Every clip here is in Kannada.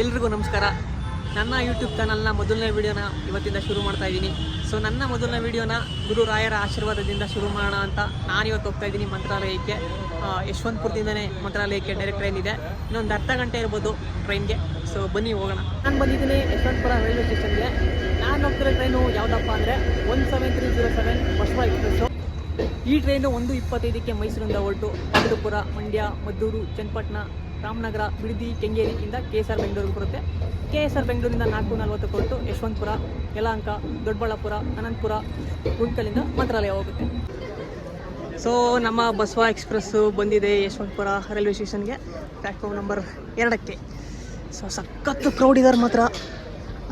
ಎಲ್ರಿಗೂ ನಮಸ್ಕಾರ. ನನ್ನ ಯೂಟ್ಯೂಬ್ ಚಾನಲ್ನ ಮೊದಲನೇ ವಿಡಿಯೋನ ಇವತ್ತಿಂದ ಶುರು ಮಾಡ್ತಾ ಇದ್ದೀನಿ. ಸೊ ನನ್ನ ಮೊದಲನೇ ವಿಡಿಯೋನ ಗುರು ರಾಯರ ಆಶೀರ್ವಾದದಿಂದ ಶುರು ಮಾಡೋಣ ಅಂತ ನಾನು ಇವತ್ತು ಹೋಗ್ತಾ ಇದ್ದೀನಿ ಮಂತ್ರಾಲಯಕ್ಕೆ. ಯಶವಂತಪುರದಿಂದನೇ ಮಂತ್ರಾಲಯಕ್ಕೆ ಡೈರೆಕ್ಟ್ ಟ್ರೈನ್ ಇದೆ. ಇನ್ನೊಂದು ಅರ್ಧ ಗಂಟೆ ಇರ್ಬೋದು ಟ್ರೈನ್ಗೆ ಸೊ ಬನ್ನಿ ಹೋಗೋಣ. ನಾನು ಬಂದಿದ್ದೀನಿ ಯಶವಂತಪುರ ರೈಲ್ವೆ ಸ್ಟೇಷನ್ಗೆ ನಾನು ಹೋಗ್ತಿರೋ ಟ್ರೈನು ಯಾವುದಪ್ಪ ಅಂದರೆ one seven three zero seven Basava express ಈ ಟ್ರೈನು ಒಂದು ಇಪ್ಪತ್ತೈದಕ್ಕೆ ಮೈಸೂರಿಂದ ಹೊರಟು. ಪಾಂಡುಪುರ ಮಂಡ್ಯ, ಮದ್ದೂರು, ಚನ್ನಪಟ್ಟಣ ರಾಮನಗರ, ಬಿಡದಿ ಕೆಂಗೇರಿಯಿಂದ ಕೆ ಎಸ್ ಆರ್ ಬೆಂಗಳೂರಿಗೆ ಬರುತ್ತೆ. ಕೆ ಎಸ್ ಆರ್ ಬೆಂಗಳೂರಿಂದ ನಾಲ್ಕು ನಲ್ವತ್ತು ಹೊರಟು ಯಶವಂತಪುರ, ಯಲಹಂಕ, ದೊಡ್ಡಬಳ್ಳಾಪುರ, ಅನಂತಪುರ ಗುಂಟ್ಕಲಿಂದ ಮಂತ್ರಾಲಯ ಹೋಗುತ್ತೆ. ಸೊ ನಮ್ಮ ಬಸವ ಎಕ್ಸ್ಪ್ರೆಸ್ಸು ಬಂದಿದೆ ಯಶವಂತಪುರ ರೈಲ್ವೆ ಸ್ಟೇಷನ್ಗೆ. ಪ್ಲಾಟ್ಫಾರ್ಮ್ ನಂಬರ್ ಎರಡಕ್ಕೆ. ಸೊ ಸಖತ್ತು ಕ್ರೌಡ್ ಇದ್ದಾರೆ ಮಾತ್ರ.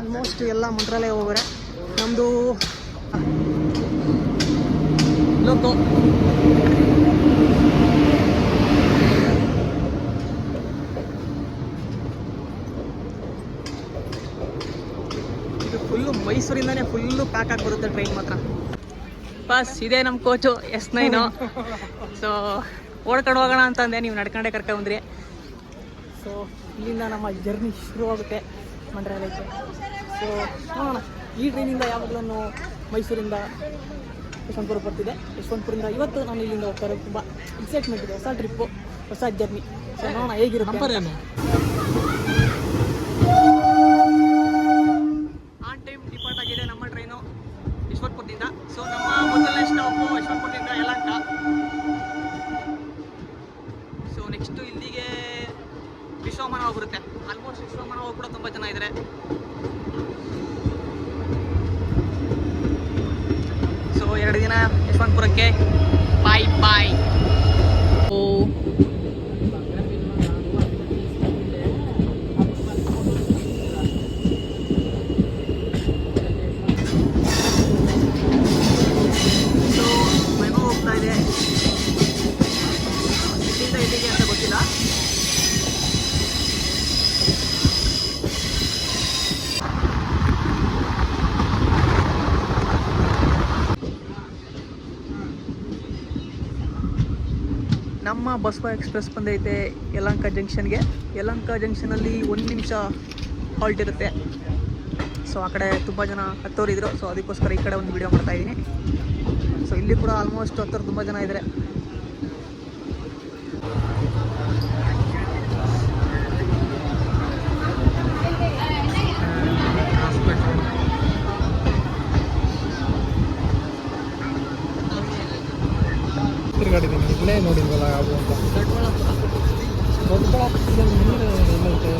ಆಲ್ಮೋಸ್ಟ್ ಎಲ್ಲ ಮಂತ್ರಾಲಯ ಹೋಗೋರೆ. ನಮ್ಮದು ಲೋಕೋ ಇದು ಫುಲ್ಲು ಮೈಸೂರಿಂದನೇ ಫುಲ್ಲು ಪ್ಯಾಕ್ ಆಗಿ ಬರುತ್ತೆ ಟ್ರೈನ್ ಮಾತ್ರ. ಬಸ್ ಇದೇ ನಮ್ಮ ಕೋಚು ಎಸ್ ನೈನು. ಸೊ ಓಡ್ಕೊಂಡು ಹೋಗೋಣ ಅಂತಂದೆ ನೀವು ನಡ್ಕೊಂಡೆ ಕರ್ಕೊಂಡ್ರಿ ಸೊ ಇಲ್ಲಿಂದ ನಮ್ಮ ಜರ್ನಿ ಶುರು ಆಗುತ್ತೆ ಮಂತ್ರಾಲಯಕ್ಕೆ ಸೊ ನೋಡೋಣ ಈ ಟ್ರೈನಿಂದ ಯಾವಾಗಲೂ ಮೈಸೂರಿಂದ ಯಶವಂತಪುರ ಬರ್ತಿದೆ. ಯಶವಂತಪುರಿಂದ ಇವತ್ತು ನಾನು ಇಲ್ಲಿಂದ ಹೋಗ್ತಾರೆ ತುಂಬ ಎಕ್ಸೈಟ್ಮೆಂಟ್ ಇದೆ ಹೊಸ ಟ್ರಿಪ್ಪು ಹೊಸ ಜರ್ನಿ ಸೊ ನೋಡೋಣ ಹೇಗಿರುತ್ತೆ ಆನ್ ಟೈಮ್ ಡಿಪಾರ್ಟ್ ಆಗಿದೆ ನಮ್ಮ ಟ್ರೈನು ಯಶವಂತಪುರದಿಂದ ಸೊ ನಮ್ಮ ಮೊದಲನೇ ಸ್ಟಾಪು ಯಶವಂತಪುರದಿಂದ ಯಲಹಂಕ ಸೊ ನೆಕ್ಸ್ಟು ಇಲ್ಲಿಗೆ ವಿಶ್ವಮಾನವ ಬರುತ್ತೆ ಆಲ್ಮೋಸ್ಟ್ ವಿಶ್ವಮಾನವ ಕೂಡ ತುಂಬ ಜನ ಇದ್ದಾರೆ ಸೊ ಎರಡು ದಿನ ಯಶವಂತಪುರಕ್ಕೆ ಬಾಯ್ ಬಾಯ್ ಓ ಸೊ ಮೆಮೋ ಹೋಗ್ತಾ ಇದೆ ಇಲ್ಲಿಂದ ಇಲ್ಲಿಗೆ ಅಂತ ಗೊತ್ತಿಲ್ಲ ನಮ್ಮ ಬಸವ ಎಕ್ಸ್ಪ್ರೆಸ್ ಬಂದೈತೆ ಯಲಂಕ ಜಂಕ್ಷನ್ಗೆ. ಯಲಂಕ ಜಂಕ್ಷನಲ್ಲಿ ಒಂದು ನಿಮಿಷ ಹಾಲ್ಟ್ ಇರುತ್ತೆ. ಸೊ ಆ ಕಡೆ ತುಂಬ ಜನ ಹತ್ತೋರಿದ್ರು. ಸೊ ಅದಕ್ಕೋಸ್ಕರ ಈ ಕಡೆ ಒಂದು ವಿಡಿಯೋ ಮಾಡ್ತಾ ಇದ್ದೀನಿ. ಸೊ ಇಲ್ಲಿ ಕೂಡ ಆಲ್ಮೋಸ್ಟ್ ಹತ್ತೋರು ತುಂಬ ಜನ ಇದ್ದಾರೆ ತಿರುಗಾಡಿದ್ದೀನಿ ಇಲ್ಲೇ ನೋಡಿದ್ವಲ್ಲ ಯಾವುದು ಅಂತ. ದೊಡ್ಡಬಳ್ಳಾಪುರದಲ್ಲಿ ನೀರು ಎಲ್ಲೈತೆ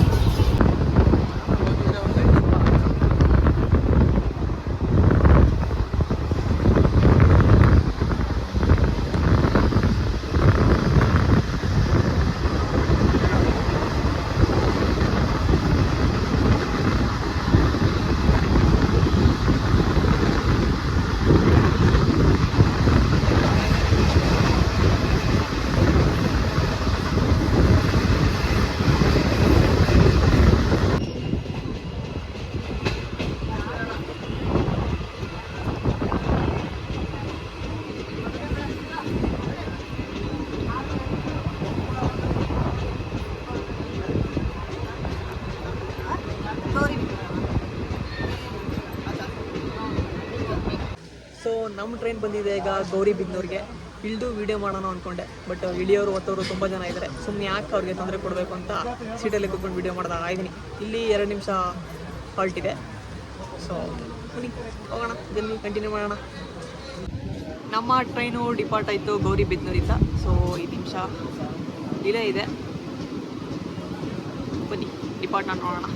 ಸೊ ನಮ್ಮ ಟ್ರೈನ್ ಬಂದಿದೆ ಈಗ ಗೌರಿ ಬಿದ್ದವ್ರಿಗೆ ಇಳಿದು ವಿಡಿಯೋ ಮಾಡೋಣ ಅಂದ್ಕೊಂಡೆ ಬಟ್ ಇಳಿಯೋರು ಹೊತ್ತವರು ತುಂಬ ಜನ ಇದ್ದಾರೆ ಸುಮ್ಮನೆ ಯಾಕೆ ಅವ್ರಿಗೆ ತೊಂದರೆ ಕೊಡಬೇಕು ಅಂತ ಸೀಟಲ್ಲಿ ಕೂತ್ಕೊಂಡು ವಿಡಿಯೋ ಮಾಡ್ದಾಗ ಆಗಿದ್ದೀನಿ. ಇಲ್ಲಿ ಎರಡು ನಿಮಿಷ ಹಾಲ್ಟ್ ಇದೆ. ಸೊ ಬನ್ನಿ, ಹೋಗೋಣ. ಜಲ್ದಿ ಕಂಟಿನ್ಯೂ ಮಾಡೋಣ. ನಮ್ಮ ಟ್ರೈನು ಡಿಪಾರ್ಟ್ ಆಯಿತು ಗೌರಿ ಬಿದ್ನೂರಿಂದ. ಸೊ ಐದು ನಿಮಿಷ ಡಿಲೇ ಇದೆ. ಬನ್ನಿ ಡಿಪಾರ್ಟ್ ನಾನು ನೋಡೋಣ.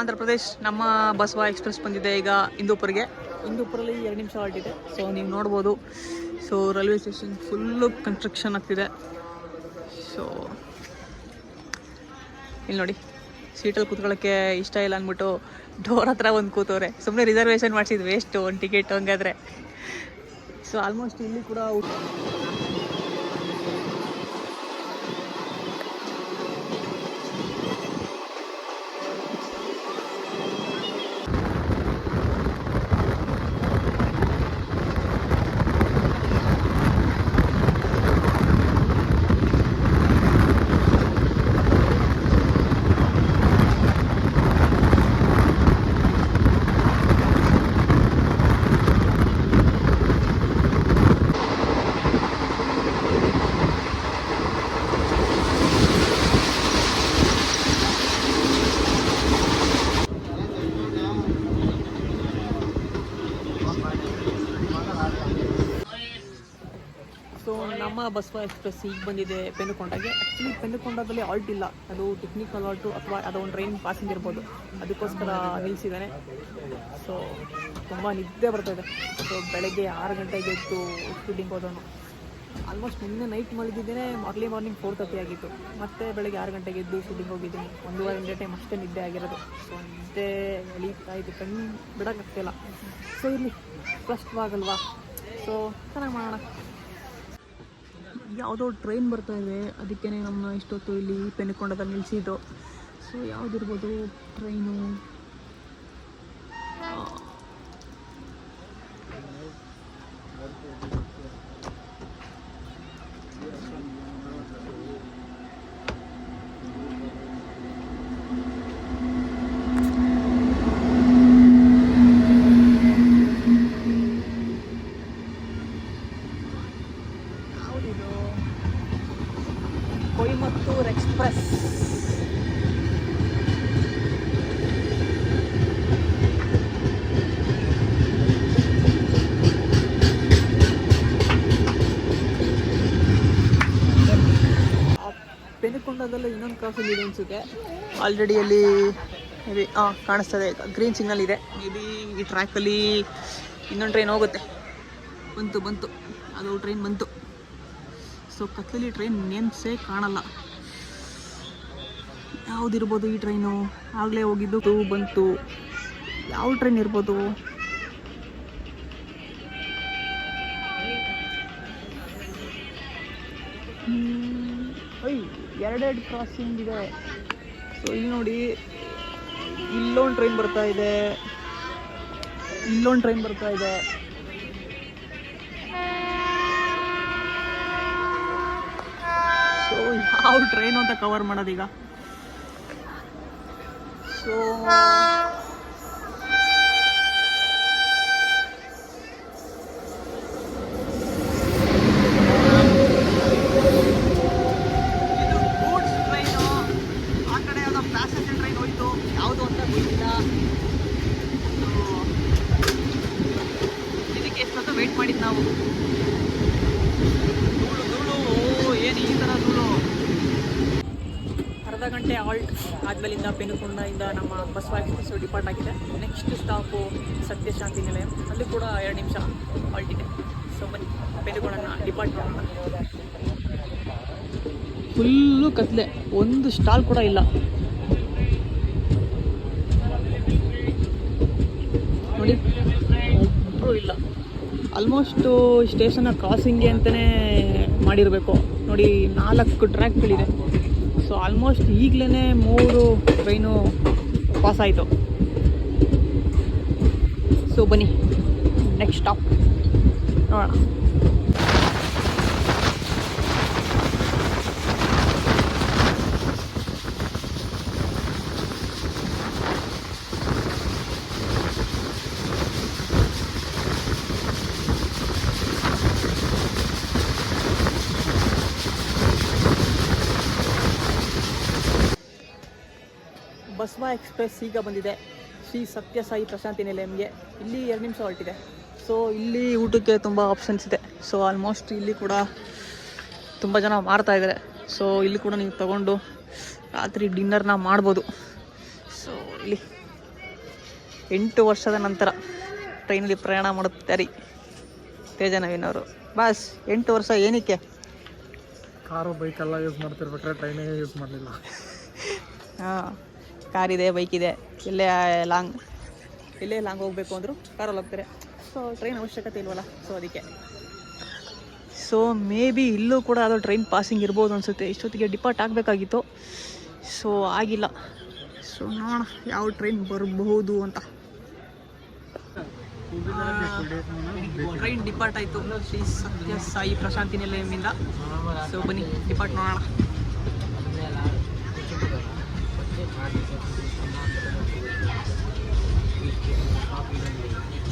ಆಂಧ್ರ ಪ್ರದೇಶ್ ನಮ್ಮ ಬಸವ ಎಕ್ಸ್ಪ್ರೆಸ್ ಬಂದಿದೆ ಈಗ ಇಂದೂಪುರ್ಗೆ. ಇಂದೂಪುರಲ್ಲಿ ಎರಡು ನಿಮಿಷ ಹೊರಟಿದೆ. ಸೊ ನೀವು ನೋಡ್ಬೋದು. So railway station full construction ಆಗ್ತಿದೆ. ಸೊ ಇಲ್ಲಿ ನೋಡಿ. ಸೀಟಲ್ಲಿ ಕೂತ್ಕೊಳ್ಳೋಕ್ಕೆ ಇಷ್ಟ ಇಲ್ಲ ಅಂದ್ಬಿಟ್ಟು ಡೋರ್ ಹತ್ರ ಒಂದು ಕೂತವ್ರೆ. ಸುಮ್ಮನೆ ರಿಸರ್ವೇಷನ್ ಮಾಡಿಸಿದ್ವಿ. ವೇಸ್ಟು ಒಂದು ಟಿಕೆಟ್ ಹಂಗಾದ್ರೆ. ಸೊ ಆಲ್ಮೋಸ್ಟ್ ಇಲ್ಲಿ ಕೂಡ ಊಟ ಸೊ ಬಸವ ಎಕ್ಸ್ಪ್ರೆಸ್ ಈಗ ಬಂದಿದೆ ಪೆನುಕೊಂಡಗೆ ಆ್ಯಕ್ಚುಲಿ ಪೆನುಕೊಂಡದಲ್ಲಿ ಆಲ್ಟ್ ಇಲ್ಲ. ಅದು ಟೆಕ್ನಿಕಲ್ ಆಲ್ಟು ಅಥವಾ ಅದೊಂದು ಒಂದು ಟ್ರೈನ್ ಪಾಸಿಂಗ್ ಇರ್ಬೋದು. ಅದಕ್ಕೋಸ್ಕರ ನಿಲ್ಲಿಸಿದ್ದಾನೆ ಸೊ ತುಂಬ ನಿದ್ದೆ ಬರ್ತಾಯಿದೆ ಸೊ ಬೆಳಗ್ಗೆ ಆರು ಗಂಟೆಗೆ ಎದ್ದು ಶೂಟಿಂಗ್ ಹೋದನು ಆಲ್ಮೋಸ್ಟ್ ನಿನ್ನೆ ನೈಟ್ ಮಲಗಿದ್ದೇನೆ. ಅರ್ಲಿ ಮಾರ್ನಿಂಗ್ ಫೋರ್ ತರ್ಟಿ ಆಗಿತ್ತು. ಮತ್ತೆ ಬೆಳಗ್ಗೆ ಆರು ಗಂಟೆಗೆ ಎದ್ದು ಶೂಟಿಂಗ್ ಹೋಗಿದ್ದೀನಿ. ಒಂದೂವರೆ ಗಂಟೆ ಟೈಮ್ ಅಷ್ಟೇ ನಿದ್ದೆ ಆಗಿರೋದು. ಸೊ ನಿದ್ದೆ ಎಳೀತಾ ಇದ್ದು ಕಣ್ಣು ಬಿಡೋಕ್ಕಾಗ್ತಿಲ್ಲ ಸೊ ಇಲ್ಲಿ ಸ್ಪಷ್ಟವಾಗಲ್ವಾ ಸೊ ಚೆನ್ನಾಗಿ ಮಾಡೋಣ. ಯಾವುದೋ ಟ್ರೈನ್ ಬರ್ತಾ ಇದೆ. ಅದಕ್ಕೇ ನಮ್ಮನ್ನ ಇಷ್ಟೊತ್ತು ಇಲ್ಲಿ ಪೆನ್ಕೊಂಡದಲ್ಲಿ ನಿಲ್ಲಿಸಿದ್ದು ಸೊ ಯಾವುದಿರ್ಬೋದು ಟ್ರೈನು ಯಾವುದಿದು ಕೊಯಮತ್ತೂರ್ ಎಕ್ಸ್ಪ್ರೆಸ್ ಇನ್ನೊಂದು ಕ್ರಾಸಿಂಗ್ ಇದೆ ಅನ್ಸುತ್ತೆ. ಆಲ್ರೆಡಿ ಅಲ್ಲಿ ಮೇಬಿ ಹಾಂ ಕಾಣಿಸ್ತದೆ. ಗ್ರೀನ್ ಸಿಗ್ನಲ್ ಇದೆ. ಮೇ ಬಿ ಈ ಟ್ರ್ಯಾಕಲ್ಲಿ ಇನ್ನೊಂದು ಟ್ರೈನ್ ಹೋಗುತ್ತೆ. ಬಂತು ಬಂತು. ಅದು ಟ್ರೈನ್ ಬಂತು. ಸೊ ಕತ್ತಲಲ್ಲಿ ಟ್ರೈನ್ ನೇಮ್ಸೇ ಕಾಣಲ್ಲ. ಯಾವುದಿರ್ಬೋದು ಈ ಟ್ರೈನು ಆಗಲೇ ಹೋಗಿದ್ದು, ಬಂತು. ಯಾವ ಟ್ರೈನ್ ಇರ್ಬೋದು? ಅಯ್ಯ್ ಎರಡೆರಡು ಕ್ರಾಸಿಂಗ್ ಇದೆ. ಸೊ ಇಲ್ಲಿ ನೋಡಿ, ಇಲ್ಲೊಂದು ಟ್ರೈನ್ ಬರ್ತಾ ಇದೆ. ಇಲ್ಲೊಂದು ಟ್ರೈನ್ ಬರ್ತಾ ಇದೆ. ಸೊ ಯಾವ ಟ್ರೈನು ಅಂತ ಕವರ್ ಮಾಡೋದೀಗ ಸೊ ಇದು ಗೂಡ್ಸ್ ಟ್ರೈನು ಆ ಕಡೆ ಯಾವುದೋ ಪ್ಯಾಸೆಂಜರ್ ಟ್ರೈನ್ ಹೋಯ್ತು ಯಾವುದು ಅಂತ ಗೊತ್ತಿಲ್ಲ So, ವೆಯ್ಟ್ ಮಾಡಿದ್ದು ನಾವು. ಧೂಳು ಧೂಳು ಓ ಏನು ಈ ಥರ ಧೂಳು? ಅರ್ಧ ಗಂಟೆ ಆಲ್ಟ್ ಆದ್ಮೇಲಿಂದ ಪೆನುಕೊಂಡದಿಂದ ನಮ್ಮ ಬಸ್ ಎಕ್ಸ್ಪ್ರೆಸ್ ಡಿಪಾರ್ಟ್ ಆಗಿದೆ. Next stop Satyashanti Nilaya. ಅಲ್ಲಿ ಕೂಡ ಎರಡು ನಿಮಿಷ ಆಲ್ಟ್ ಇದೆ. ಸೊ ಬನ್ನಿ. ಪೆನುಕೊಂಡನ್ನ ಡಿಪಾರ್ಟ್ ಮಾಡೋಣ. ಫುಲ್ಲು ಕತ್ಲೆ. ಒಂದು ಸ್ಟಾಲ್ ಕೂಡ ಇಲ್ಲ ನೋಡಿ ಒಬ್ಬರು ಇಲ್ಲ ಆಲ್ಮೋಸ್ಟು ಸ್ಟೇಷನ್ನ ಕ್ರಾಸಿಂಗ್ಗೆ ಅಂತಲೇ ಮಾಡಿರಬೇಕು. ನೋಡಿ, ನಾಲ್ಕು ಟ್ರ್ಯಾಕ್ಗಳಿದೆ. ಸೊ, ಆಲ್ಮೋಸ್ಟ್ ಈಗಲೇ ಮೂರು ಟ್ರೈನು ಪಾಸ್ ಆಯಿತು ಸೊ, ಬನ್ನಿ. ನೆಕ್ಸ್ಟ್ ಸ್ಟಾಪ್ ನೋಡೋಣ. ಬಸವ ಎಕ್ಸ್ಪ್ರೆಸ್ ಈಗ ಬಂದಿದೆ. ಶ್ರೀ ಸತ್ಯಸಾಯಿ ಪ್ರಶಾಂತಿ ನಿಲಯಂಗೆ ಇಲ್ಲಿ ಎರಡು ನಿಮಿಷ ಹೊರಟಿದೆ. ಸೊ ಇಲ್ಲಿ ಊಟಕ್ಕೆ ತುಂಬ ಆಪ್ಷನ್ಸ್ ಇದೆ. ಸೊ ಆಲ್ಮೋಸ್ಟ್ ಇಲ್ಲಿ ಕೂಡ ತುಂಬ ಜನ ಮಾರ್ತಾ ಇದ್ದಾರೆ ಸೊ ಇಲ್ಲಿ ಕೂಡ ನೀವು ತಗೊಂಡು ರಾತ್ರಿ ಡಿನ್ನರ್ನ ಮಾಡ್ಬೋದು. ಸೊ ಇಲ್ಲಿ ಎಂಟು ವರ್ಷದ ನಂತರ ಟ್ರೈನಲ್ಲಿ ಪ್ರಯಾಣ ಮಾಡುತ್ತಾರೆ ತೇಜ ನವೀನ್ ಅವರು. ಬಾಸ್ ಎಂಟು ವರ್ಷ ಏನಕ್ಕೆ? ಕಾರು ಬೈಕ್ ಎಲ್ಲ ಯೂಸ್ ಮಾಡ್ತಿರ್ಬೇಕಾದ್ರೆ ಟ್ರೈನೇ ಯೂಸ್ ಮಾಡಲಿಲ್ಲ. ಹಾಂ. ಕಾರಿದೆ ಬೈಕ್ ಇದೆ ಎಲ್ಲೇ ಲಾಂಗ್ ಇಲ್ಲೇ ಲಾಂಗ್ ಹೋಗಬೇಕು ಅಂದರು ಕಾರಲ್ಲಿ ಹೋಗ್ತಾರೆ. ಸೊ ಟ್ರೈನ್ ಅವಶ್ಯಕತೆ ಇಲ್ವಲ್ಲ? ಸೊ ಅದಕ್ಕೆ. ಸೊ ಮೇ ಬಿ ಇಲ್ಲೂ ಕೂಡ ಅದು ಟ್ರೈನ್ ಪಾಸಿಂಗ್ ಇರ್ಬೋದು ಅನಿಸುತ್ತೆ. ಇಷ್ಟೊತ್ತಿಗೆ ಡಿಪಾರ್ಟ್ ಆಗಬೇಕಾಗಿತ್ತು. ಸೊ ಆಗಿಲ್ಲ. ಸೊ ನೋಡೋಣ ಯಾವ ಟ್ರೈನ್ ಬರಬಹುದು ಅಂತ. ಟ್ರೈನ್ ಡಿಪಾರ್ಟ್ ಆಯಿತು ಶ್ರೀ ಸತ್ಯ ಸಾಯಿ ಪ್ರಶಾಂತಿ ನಿಲಯದಿಂದ. ಸೊ ಬನ್ನಿ ಡಿಪಾರ್ಟ್ ನೋಡೋಣ.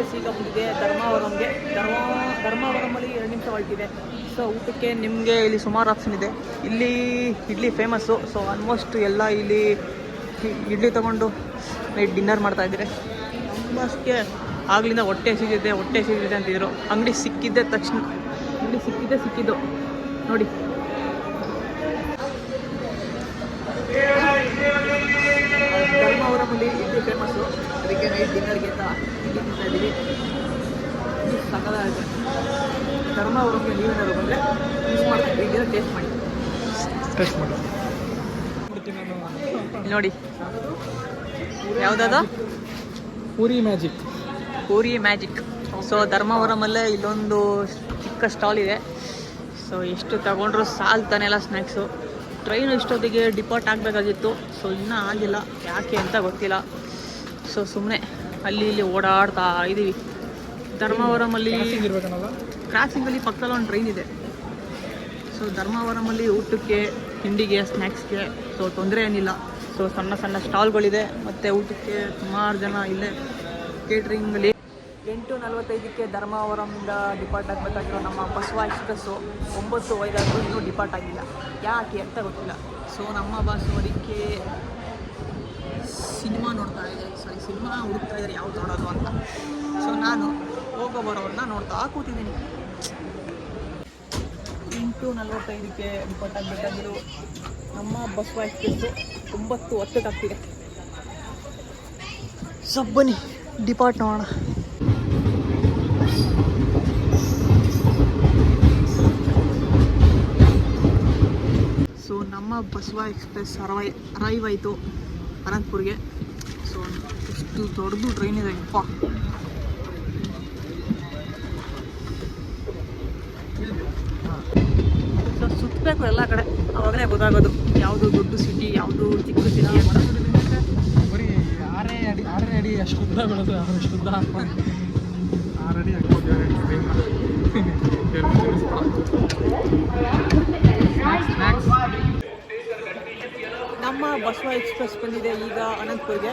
ಎಕ್ಸ್ಪ್ರೆಸ್ ಈಗ ಬಂದಿದೆ ಧರ್ಮಾವರಂಗೆ ಧರ್ಮ ಧರ್ಮಾವರಮಲ್ಲಿ ಎರಡು ನಿಮಿಷ ಹೊರಟಿದೆ. ಸೊ ಊಟಕ್ಕೆ ನಿಮಗೆ ಇಲ್ಲಿ ಸುಮಾರು ಆಪ್ಷನ್ ಇದೆ. ಇಲ್ಲಿ ಇಡ್ಲಿ ಫೇಮಸ್ಸು ಸೊ ಆಲ್ಮೋಸ್ಟ್ ಎಲ್ಲ ಇಲ್ಲಿ ಇಡ್ಲಿ ತೊಗೊಂಡು ನೈಟ್ ಡಿನ್ನರ್ ಮಾಡ್ತಾ ಇದ್ದಾರೆ. ಆಲ್ಮೋಸ್ಟ್ಗೆ ಆಗ್ಲಿಂದ ಹೊಟ್ಟೆ ಸಿಗಿದೆ ಹೊಟ್ಟೆ ಸಿಗಿದೆ ಅಂತಿದ್ರು. ಅಂಗಡಿ ಸಿಕ್ಕಿದ್ದೆ ತಕ್ಷಣ, ಅಂಗಡಿ ಸಿಕ್ಕಿದ್ದೆ ಸಿಕ್ಕಿದ್ದು. ನೋಡಿ. ಧರ್ಮಾವರಮಲ್ಲಿ ಇಡ್ಲಿ ಫೇಮಸ್ಸು ಅದಕ್ಕೆ ನೈಟ್ ಡಿನ್ನರ್ಗೆ ಅಂತ ಇದ್ದೀವಿ. ಇದು ಸಕಲಾಗಿದೆ ಧರ್ಮಾವರಕ್ಕೆ ನೀವೇನಾದ್ರು ಬಂದರೆ ಮಿಸ್ ಮಾಡ್ತೀವಿ. ಇದನ್ನ ಟೇಸ್ಟ್ ಮಾಡಿ. ಟೇಸ್ಟ್ ಮಾಡಿ. ನೋಡಿ. ಯಾವುದಾದ? Puri magic. Puri magic. So ಧರ್ಮವರಮಲ್ಲೇ ಇಲ್ಲೊಂದು ಚಿಕ್ಕ ಸ್ಟಾಲ್ ಇದೆ. ಸೊ ಎಷ್ಟು ತಗೊಂಡ್ರು ಸಾಲ್ತಾನೆಲ್ಲ ಸ್ನ್ಯಾಕ್ಸು ಟ್ರೈನ್ ಇಷ್ಟೊತ್ತಿಗೆ ಡಿಪಾರ್ಟ್ ಆಗಬೇಕಾಗಿತ್ತು. ಸೊ ಇನ್ನೂ ಆಗಿಲ್ಲ. ಯಾಕೆ ಅಂತ ಗೊತ್ತಿಲ್ಲ. ಸೊ ಸುಮ್ಮನೆ ಅಲ್ಲಿ ಇಲ್ಲಿ ಓಡಾಡ್ತಾ ಇದ್ದೀವಿ ಧರ್ಮಾವರಮಲ್ಲಿ ಕ್ರಾಸಿಂಗ್ ಕ್ರಾಸಿಂಗಲ್ಲಿ ಪಕ್ಕದಲ್ಲಿ ಒಂದು ಟ್ರೈನ್ ಇದೆ. ಸೊ ಧರ್ಮಾವರಮಲ್ಲಿ ಊಟಕ್ಕೆ ತಿಂಡಿಗೆ ಸ್ನ್ಯಾಕ್ಸ್ಗೆ ಸೊ ತೊಂದರೆ ಏನಿಲ್ಲ. ಸೊ ಸಣ್ಣ ಸಣ್ಣ ಸ್ಟಾಲ್ಗಳಿದೆ. ಮತ್ತು ಊಟಕ್ಕೆ ಸುಮಾರು ಜನ ಇಲ್ಲೇ ಕೇಟ್ರಿಂಗಲ್ಲಿ ಎಂಟು ನಲವತ್ತೈದಕ್ಕೆ ಧರ್ಮಾವರಮಿಂದ ಡಿಪಾರ್ಟ್ ಆಗಬೇಕಾಗಿರೋ ನಮ್ಮ ಬಸ್ವ ಎಕ್ಸ್ಪ್ರೆಸ್ಸು ಒಂಬತ್ತು ಐದಾದರೂ ಇನ್ನೂ ಡಿಪಾರ್ಟ್ ಆಗಿಲ್ಲ. ಯಾಕೆ ಅಂತ ಗೊತ್ತಿಲ್ಲ. ಸೊ ನಮ್ಮ ಬಸ್ ಅದಕ್ಕೆ ಸಿನಿಮಾ ನೋಡ್ತಾ ಇದೆ ಸಾರಿ ಸಿನಿಮಾ ಹುಡುಕ್ತಾ ಇದ್ದಾರೆ, ಯಾವ್ದು ನೋಡೋದು ಅಂತ. ಸೊ ನಾನು ಹೋಗೋ ಬರೋರನ್ನ ನೋಡ್ತಾ ಕೂತಿದ್ದೀನಿ. ಎಂಟು ನಲವತ್ತೈದಕ್ಕೆ ರಿಪೋರ್ಟ್ ಆಗಬೇಕಾಗಿರೋ ನಮ್ಮ ಬಸವ ಎಕ್ಸ್ಪ್ರೆಸ್ಸು ಒಂಬತ್ತು ಹತ್ತಕ್ಕಾಗ್ತಿದೆ ಸೊ ಬನ್ನಿ ಡಿಪಾರ್ಟ್ ನೋಡೋಣ. ಸೊ ನಮ್ಮ ಬಸವ ಎಕ್ಸ್ಪ್ರೆಸ್ ಅರವೈ ಅರೈವ್ ಆಯಿತು ಅನಂತಪುರ್ಗೆ. ಎಷ್ಟು ದೊಡ್ಡದು ಟ್ರೈನ್ ಇದೆ ಯಪ್ಪ. ಸುತ್ತಬೇಕು ಎಲ್ಲ ಕಡೆ. ಅವಾಗಲೇ ಗೊತ್ತಾಗೋದು ಯಾವುದು ದೊಡ್ಡ ಸಿಟಿ ಯಾವುದು ಚಿಕ್ಕ ಸಿಟಿ ಅಂತ. ಬರೀ ಆರೇ ಅಡಿ ಆರೇ ಅಡಿ ಅಷ್ಟು ಉದ್ದ ಬೆಳೆದು ಅಷ್ಟು ಉದ್ದ ಆರಡಿ ಆರು ಅಡಿ ಹಾಕ್ಬೋದು ಬಸವ ಎಕ್ಸ್ಪ್ರೆಸ್ ಬಂದಿದೆ ಈಗ ಅನಂತಪುರ್ಗೆ.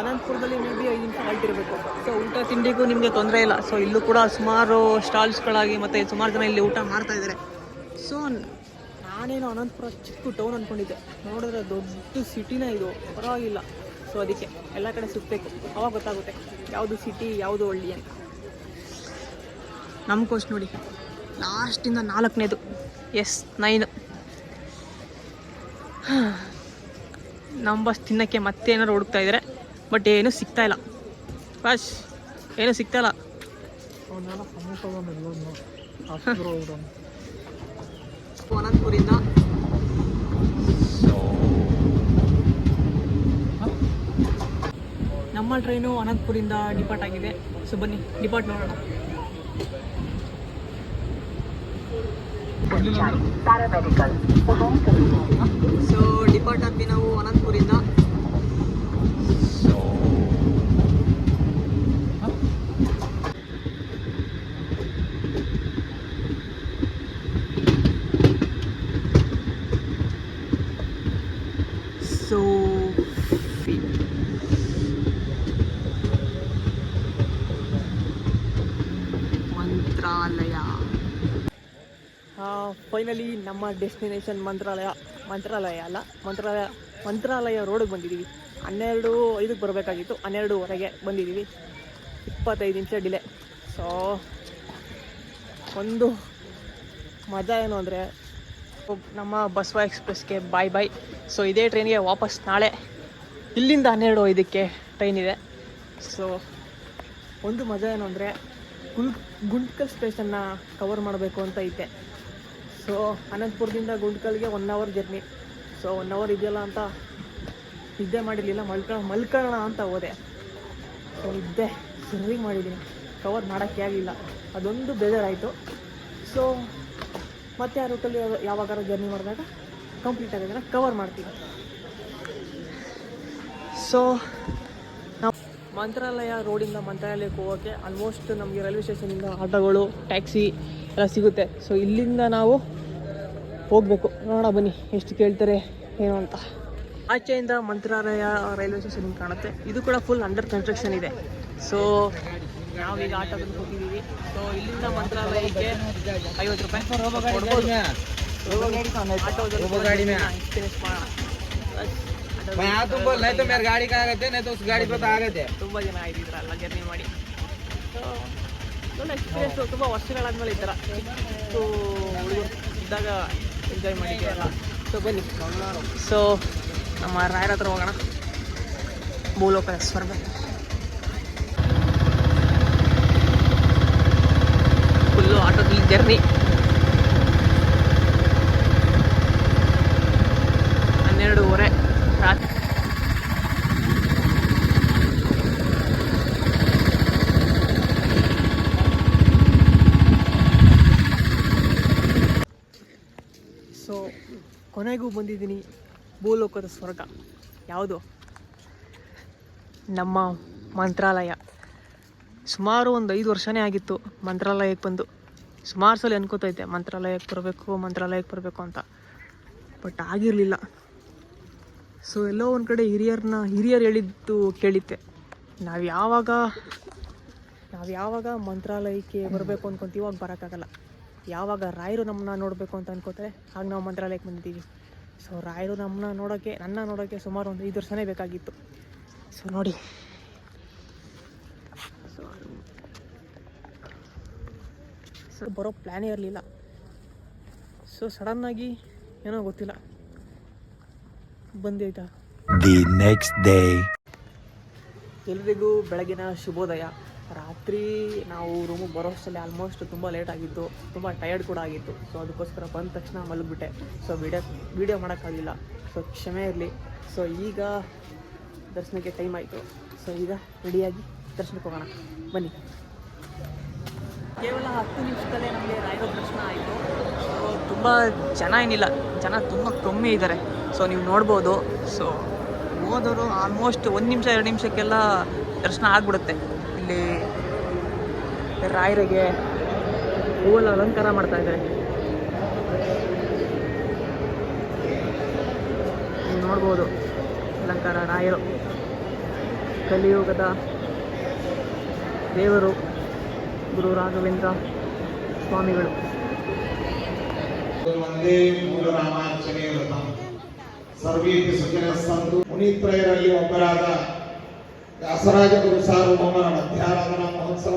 ಅನಂತಪುರದಲ್ಲಿ ಮೇ ಬಿ ಐದು ನಿಮಿಷ ಹೊರಟಿರಬೇಕು ಸೊ ಊಟ ತಿಂಡಿಗೂ ನಿಮಗೆ ತೊಂದರೆ ಇಲ್ಲ. ಸೊ ಇಲ್ಲೂ ಕೂಡ ಸುಮಾರು ಸ್ಟಾಲ್ಸ್ಗಳಾಗಿ ಮತ್ತು ಸುಮಾರು ಜನ ಇಲ್ಲಿ ಊಟ ಮಾಡ್ತಾ ಇದ್ದಾರೆ. ಸೊ ನಾನೇನು ಅನಂತಪುರ ಚಿಕ್ಕ ಟೌನ್ ಅಂದ್ಕೊಂಡಿದ್ದೆ ನೋಡಿದ್ರೆ ದೊಡ್ಡ ಸಿಟಿನೇ ಇದು. ಪರವಾಗಿಲ್ಲ. ಸೊ ಅದಕ್ಕೆ ಎಲ್ಲ ಕಡೆ ಸುತ್ತಬೇಕು ಅವಾಗ ಗೊತ್ತಾಗುತ್ತೆ ಯಾವುದು ಸಿಟಿ ಯಾವುದು ಹಳ್ಳಿ ಅಂತ. ನಮ್ಮ ಕೋಸ್ಟ್ ನೋಡಿ. ಲಾಸ್ಟಿಂದ ನಾಲ್ಕನೇದು. ಎಸ್ ನೈನ್ ನಮ್ಮ ಬಸ್ ತಿನ್ನೋಕ್ಕೆ ಮತ್ತೆ ಏನಾರು ಹುಡುಕ್ತಾ ಇದ್ದಾರೆ ಬಟ್ ಏನೂ ಸಿಗ್ತಾ ಇಲ್ಲ. ಬಸ್ ಏನೂ ಸಿಗ್ತಾ ಇಲ್ಲ. ಅವನ್ನೆಲ್ಲ ಸಮೋಸವನ್ನು ಎಲ್ಲವನ್ನು ಹಾಕಿದ್ರು ಅವ್ರನ್ನ ಅನಂತಪುರಿಂದ. ನಮ್ಮ ಟ್ರೈನು ಅನಂತಪುರಿಂದ ಡಿಪಾರ್ಟ್ ಆಗಿದೆ. ಸೊ ಬನ್ನಿ ಡಿಪಾರ್ಟ್ ನೋಡೋಣ. ಸೊ ಡಿಪಾರ್ಟ್ ಆಗಿ ನಾವು ಅನಂತಪುರಿಂದ ಸೊ ಮಂತ್ರಾಲಯ ಫೈನಲಿ ನಮ್ಮ ಡೆಸ್ಟಿನೇಷನ್ ಮಂತ್ರಾಲಯ ಮಂತ್ರಾಲಯ ಅಲ್ಲ, ಮಂತ್ರಾಲಯ ಮಂತ್ರಾಲಯ ರೋಡಿಗೆ ಬಂದಿದ್ದೀವಿ ಹನ್ನೆರಡು, ಐದಕ್ಕೆ ಬರಬೇಕಾಗಿತ್ತು, ಹನ್ನೆರಡುವರೆಗೆ ಬಂದಿದ್ದೀವಿ ಇಪ್ಪತ್ತೈದು ನಿಮಿಷ ಡಿಲೇ ಸೊ ಒಂದು ಮಜಾ ಏನು ಅಂದರೆ, ನಮ್ಮ ಬಸವ ಎಕ್ಸ್ಪ್ರೆಸ್ಗೆ ಬಾಯ್ ಬಾಯ್ ಸೊ ಇದೇ ಟ್ರೈನ್ಗೆ ವಾಪಸ್ ನಾಳೆ, ಇಲ್ಲಿಂದ ಹನ್ನೆರಡು, ಐದಕ್ಕೆ ಟ್ರೈನ್ ಇದೆ. ಸೊ ಒಂದು ಮಜಾ ಏನು ಅಂದರೆ, ಗುಲ್ ಗುಂಟ್ಕಲ್ ಸ್ಟೇಷನ್ನ ಕವರ್ ಮಾಡಬೇಕು ಅಂತ ಇದ್ದೆ. ಸೊ ಅನಂತಪುರದಿಂದ ಗುಂಡ್ಕಲ್ಗೆ one hour journey so one hour ಇದೆಯಲ್ಲ ಅಂತ ನಿದ್ದೆ ಮಾಡಿರಲಿಲ್ಲ. ಮಲ್ಕ ಮಲ್ಕೊಳ್ಳೋಣ ಅಂತ ಹೋದೆ. ಸೊ ಇದ್ದೆ ಸರಿ ಮಾಡಿದ್ದೀನಿ. ಕವರ್ ಮಾಡೋಕ್ಕೆ ಆಗಲಿಲ್ಲ. ಅದೊಂದು ಬೇಜಾರಾಯಿತು. ಸೊ ಮತ್ತೆ ಆ ರೂಟಲ್ಲಿ ಯಾವಾಗಾರ ಜರ್ನಿ ಮಾಡಿದಾಗ ಕಂಪ್ಲೀಟ್ ಆಗಿದ್ರೆ ಕವರ್ ಮಾಡ್ತೀನಿ. ಸೊ ನಾವು ಮಂತ್ರಾಲಯ ರೋಡಿಂದ ಮಂತ್ರಾಲಯಕ್ಕೆ ಹೋಗೋಕ್ಕೆ ಆಲ್ಮೋಸ್ಟ್ ನಮಗೆ ರೈಲ್ವೆ ಸ್ಟೇಷನಿಂದ ಆಟೋಗಳು ಟ್ಯಾಕ್ಸಿ ಎಲ್ಲ ಸಿಗುತ್ತೆ. ಸೊ ಇಲ್ಲಿಂದ ನಾವು ಹೋಗಬೇಕು. ನೋಡೋಣ ಬನ್ನಿ. ಎಷ್ಟು ಕೇಳ್ತಾರೆ ಏನು ಅಂತ. ಆಚೆಯಿಂದ ಮಂತ್ರಾಲಯ ರೈಲ್ವೆ ಸ್ಟೇಷನ್ ಕಾಣುತ್ತೆ. ಇದು ಕೂಡ ಫುಲ್ ಅಂಡರ್ ಕನ್ಸ್ಟ್ರಕ್ಷನ್ ಇದೆ. ಸೊ ನಾವೀಗ ಆಟೋದಲ್ಲಿ ಹೋಗಿದ್ದೀವಿ ಸೊ ಇಲ್ಲಿಂದ ಮಂತ್ರಾಲಯಕ್ಕೆ ಐವತ್ತು ರೂಪಾಯಿ ಕೊಡ್ಬೋದು. ಆಟೋದಲ್ಲಿ ಗಾಡಿ ತುಂಬಾ ಜನ ಆಗಿದ್ರಲ್ಲ ಜರ್ನಿ ಮಾಡಿ. ಸೊ ಒಳ್ಳೆ ಎಕ್ಸ್ಪೀರಿಯನ್ಸು ತುಂಬ ವರ್ಷಗಳಾದ್ಮೇಲೆ ಈ ಥರ ಸೊ ಹುಡುಗರು ಇದ್ದಾಗ ಎಂಜಾಯ್ ಮಾಡಿದ್ದೀವಲ್ಲ ಸೊ ಬನ್ನಿ. ಸೊ ನಮ್ಮ ರಾಯರ ಹತ್ರ ಹೋಗೋಣ. ಭೂಲೋಕ ಸ್ವರ್ಗ ಫುಲ್ಲು ಆಟೋದಲ್ಲಿ ಜರ್ನಿ ಹನ್ನೆರಡೂವರೆ ರಾತ್ರಿ ಸೊ ಕೊನೆಗೂ ಬಂದಿದ್ದೀನಿ ಭೂಲೋಕದ ಸ್ವರ್ಗ. ಯಾವುದು? ನಮ್ಮ ಮಂತ್ರಾಲಯ. ಸುಮಾರು ಒಂದು ಐದು ವರ್ಷನೇ ಆಗಿತ್ತು ಮಂತ್ರಾಲಯಕ್ಕೆ ಬಂದು. ಸುಮಾರು ಸಲ ಅನ್ಕೋತೈತೆ, ಮಂತ್ರಾಲಯಕ್ಕೆ ಬರಬೇಕು ಮಂತ್ರಾಲಯಕ್ಕೆ ಬರಬೇಕು ಅಂತ. ಬಟ್ ಆಗಿರಲಿಲ್ಲ. ಸೊ ಎಲ್ಲೋ ಒಂದು ಕಡೆ ಹಿರಿಯರನ್ನ ಹಿರಿಯರು ಹೇಳಿದ್ದು ಕೇಳಿದ್ದೆ. ನಾವು ಯಾವಾಗ ನಾವು ಯಾವಾಗ ಮಂತ್ರಾಲಯಕ್ಕೆ ಬರಬೇಕು ಅನ್ಕೊಂತೀವೋ, ಅವಾಗ ಬರೋಕ್ಕಾಗಲ್ಲ. ಯಾವಾಗ ರಾಯರು ನಮ್ಮನ್ನ ನೋಡಬೇಕು ಅಂತ ಅನ್ಕೋತಾರೆ ಆಗ ನಾವು ಮಂತ್ರಾಲಯಕ್ಕೆ ಬಂದಿದ್ದೀವಿ. ಸೊ ರಾಯರು ನಮ್ಮನ್ನ ನೋಡೋಕ್ಕೆ ನನ್ನ ನೋಡೋಕ್ಕೆ ಸುಮಾರು ಒಂದು ಐದು ವರ್ಷನೇ ಬೇಕಾಗಿತ್ತು. ಸೊ ನೋಡಿ. ಸೊ ಬರೋ ಪ್ಲ್ಯಾನೇ ಇರಲಿಲ್ಲ. ಸೊ ಸಡನ್ನಾಗಿ ಏನೋ ಗೊತ್ತಿಲ್ಲ. ಬಂದೈತಾ ದಿ ನೆಕ್ಸ್ಟ್ ಡೇ ಎಲ್ರಿಗೂ ಬೆಳಗಿನ ಶುಭೋದಯ. ರಾತ್ರಿ ನಾವು ರೂಮಿಗೆ ಬರೋ ಅಷ್ಟರಲ್ಲಿ ಆಲ್ಮೋಸ್ಟ್ ತುಂಬ ಲೇಟ್ ಆಗಿತ್ತು, ತುಂಬ ಟಯರ್ಡ್ ಕೂಡ ಆಗಿತ್ತು. ಸೊ ಅದಕ್ಕೋಸ್ಕರ ಬಂದ ತಕ್ಷಣ ಮಲಗಿಬಿಟ್ಟೆ. ಸೊ ವಿಡಿಯೋ ವೀಡಿಯೋ ಮಾಡೋಕ್ಕಾಗಲಿಲ್ಲ. ಸೊ ಕ್ಷಮೆ ಇರಲಿ. ಸೊ ಈಗ ದರ್ಶನಕ್ಕೆ ಟೈಮ್ ಆಯಿತು. ಸೊ ಈಗ ರೆಡಿಯಾಗಿ ದರ್ಶನಕ್ಕೆ ಹೋಗೋಣ. ಬನ್ನಿ. ಕೇವಲ ಹತ್ತು ನಿಮಿಷದಲ್ಲೇ ನಮಗೆ ರಾಯರ ದರ್ಶನ ಆಯಿತು. ಸೊ ತುಂಬ ಜನ ಏನಿಲ್ಲ. ಜನ ತುಂಬ ಕಮ್ಮಿ ಇದ್ದಾರೆ ಸೊ ನೀವು ನೋಡ್ಬೋದು. ಸೊ ಹೋದವರು ಆಲ್ಮೋಸ್ಟ್ ಒಂದು ನಿಮಿಷ, ಎರಡು ನಿಮಿಷಕ್ಕೆಲ್ಲ ದರ್ಶನ ಆಗಿಬಿಡುತ್ತೆ. ಇಲ್ಲಿ ರಾಯರಿಗೆ ಹೂವಲ್ಲ ಅಲಂಕಾರ ಮಾಡ್ತಾ ಇದ್ದಾರೆ. ನೋಡ್ಬೋದು ಅಲಂಕಾರ ರಾಯರು. ಕಲಿಯುಗದ ದೇವರು ಗುರು ರಾಘವೇಂದ್ರ ಸ್ವಾಮಿಗಳು. ಒಂದೇ ಸುಖಿನ ಸಂತು. ಮುನಿತ್ರಯರಲ್ಲಿ ಒಬ್ಬರಾದ ವ್ಯಾಸರಾಜ ಗುರು ಸಾರ್ವಭೌಮರ ಮಧ್ಯಾರಾಧನಾ ಮಹೋತ್ಸವ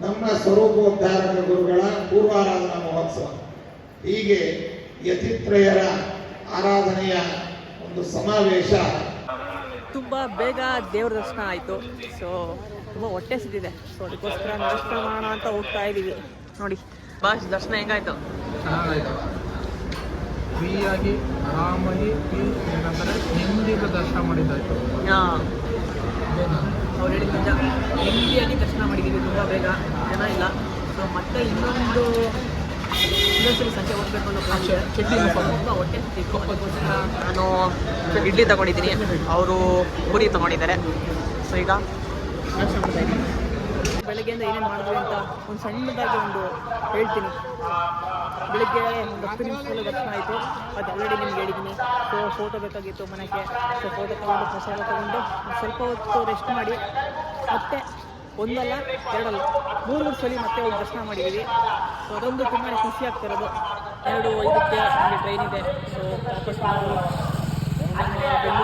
ನಮ್ಮ ಸ್ವರೂಪೋದ್ಧಾರಕ ಗುರುಗಳ ಪೂರ್ವಾರಾಧನಾ ಮಹೋತ್ಸವ. ಹೀಗೆ ಯತಿತ್ರಯರ ಆರಾಧನೆಯ ಒಂದು ಸಮಾವೇಶ. ತುಂಬ ಬೇಗ ದೇವ್ರ ದರ್ಶನ ಆಯಿತು. ಸೊ ತುಂಬ ಹೊಟ್ಟೆ ಸಿದ್ದಿದೆ ಸೊ ಅದಕ್ಕೋಸ್ಕರ ದರ್ಶನ ಮಾಡೋಣ ಅಂತ ಹೋಗ್ತಾ ಇದ್ದೀವಿ. ನೋಡಿ ಬಾಸ್ ದರ್ಶನ ಹೆಂಗಾಯ್ತು? ಫ್ರೀಯಾಗಿ ಆರಾಮಾಗಿ ಏನಂತಾರೆ ನೆಮ್ಮದಿಯಿಂದ ದರ್ಶನ ಮಾಡಿದ್ದಾಯ್ತು. ಹಾಂ. ಅವ್ರು ಹೇಳಿದ ನಿಜ ನೆಮ್ಮದಿಯಾಗಿ ದರ್ಶನ ಮಾಡಿದ್ದೀವಿ ತುಂಬ ಬೇಗ. ಜನ ಇಲ್ಲ. ಸೊ ಮತ್ತೆ ಇನ್ನೊಂದು ಇನ್ನೊಂದ್ಸಲಿ ಸಂಜೆ ಹೋಗ್ಬೇಕು ಅನ್ನೋ ಇದೆ. ಚಟ್ನಿ. ತುಂಬ ಹೊಟ್ಟೆ ಹಸಿತು. ಅದಕ್ಕೋಸ್ಕರ ನಾನು ಇಡ್ಲಿ ತಗೊಂಡಿದ್ದೀನಿ. ಅವರು ಪೂರಿ ತಗೊಂಡಿದ್ದಾರೆ. ಸೊ ಈಗ ಬೆಳಗ್ಗೆಯಿಂದ ಏನೇನು ಮಾಡಿದ್ವಿ ಅಂತ ಒಂದು ಸಣ್ಣದಾಗಿ ಒಂದು ಹೇಳ್ತೀನಿ. ಬೆಳಗ್ಗೆ ಒಂದು ಹತ್ತು ದರ್ಶನ ಆಯಿತು. ಅದು ಆಲ್ರೆಡಿ ನಿಮ್ಗೆ ಹೇಳಿದ್ದೀನಿ ಸೊ ಫೋಟೋ ಬೇಕಾಗಿತ್ತು ಮನೆಗೆ. ಸೊ ಫೋಟೋ ತಗೊಂಡು, ಪ್ರಸಾದ ತಗೊಂಡು ಸ್ವಲ್ಪ ಹೊತ್ತು ರೆಸ್ಟ್ ಮಾಡಿ. ಮತ್ತೆ ಒಂದಲ್ಲ, ಎರಡಲ್ಲ. ಮೂರು ಮೂರು ಸಲ ಮತ್ತೆ ಹೋಗಿ ದರ್ಶನ ಮಾಡಿದ್ದೀವಿ ಸೊ ಅದೊಂದು ತುಂಬಾ ಖುಷಿ ಆಗ್ತಿರೋದು ಎರಡು ಇದಕ್ಕೆ ನಮಗೆ ಟ್ರೈನ್ ಇದೆ. ಸೊ ವಾಪಸ್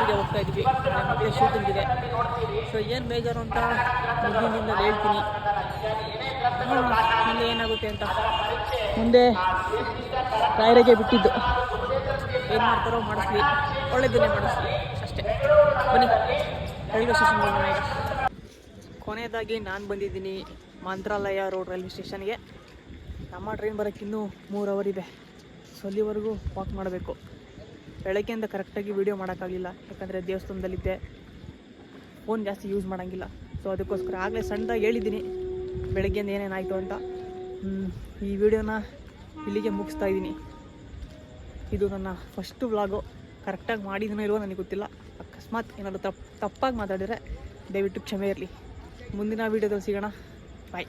ಬೆಂಗಳೂರಿಗೆ ಹೋಗ್ತಾ ಇದ್ವಿ. ನಾಳೆ ಶೂಟಿಂಗ್ ಇದೆ. ಸೊ ಏನು ಬೇಜಾರು ಅಂತ ಮುಂದಿನಿಂದ ಹೇಳ್ತೀನಿ. ಮುಂದೆ ಏನಾಗುತ್ತೆ ಅಂತ. ಮುಂದೆ ರಾಯರಿಗೆ ಬಿಟ್ಟಿದ್ದು. ಏನು ಮಾಡ್ತಾರೋ ಮಾಡಿಸ್ಲಿ. ಒಳ್ಳೆಯದನ್ನೇ ಮಾಡಿಸ್ಲಿ. ಅಷ್ಟೇ. ಬನ್ನಿ. ರೈಲ್ವೆ ಸ್ಟೇಷನ್ ಕೊನೆಯದಾಗಿ ನಾನು ಬಂದಿದ್ದೀನಿ ಮಂತ್ರಾಲಯ ರೋಡ್ ರೈಲ್ವೆ ಸ್ಟೇಷನ್ಗೆ. ನಮ್ಮ ಟ್ರೈನ್ ಬರೋಕ್ಕಿನ್ನೂ ಮೂರು ಅವರ್ ಇದೆ. ಸೊ, ಅಲ್ಲಿವರೆಗೂ ವಾಕ್ ಮಾಡಬೇಕು. ಬೆಳಗ್ಗೆಯಿಂದ ಕರೆಕ್ಟಾಗಿ ವೀಡಿಯೋ ಮಾಡೋಕ್ಕಾಗಲಿಲ್ಲ. ಯಾಕಂದರೆ ದೇವಸ್ಥಾನದಲ್ಲಿದ್ದೆ. ಫೋನ್ ಜಾಸ್ತಿ ಯೂಸ್ ಮಾಡೋಂಗಿಲ್ಲ. ಸೊ ಅದಕ್ಕೋಸ್ಕರ ಆಗಲೇ ಸಣ್ಣದಾಗಿ ಹೇಳಿದ್ದೀನಿ. ಬೆಳಗ್ಗೆಯಿಂದ ಏನೇನಾಯಿತು ಅಂತ. ಈ ವಿಡಿಯೋನ ಇಲ್ಲಿಗೆ ಮುಗಿಸ್ತಾ ಇದ್ದೀನಿ. ಇದು ನನ್ನ ಫಸ್ಟು ವ್ಲಾಗು ಕರೆಕ್ಟಾಗಿ ಮಾಡಿದನೋ ಇಲ್ವೋ ನನಗೆ ಗೊತ್ತಿಲ್ಲ. ಅಕಸ್ಮಾತ್ ಏನಾದರೂ ತಪ್ಪು ತಪ್ಪಾಗಿ ಮಾತಾಡಿದರೆ ದಯವಿಟ್ಟು ಕ್ಷಮೆ ಇರಲಿ. ಮುಂದಿನ ವೀಡಿಯೋದಲ್ಲಿ ಸಿಗೋಣ. ಬಾಯ್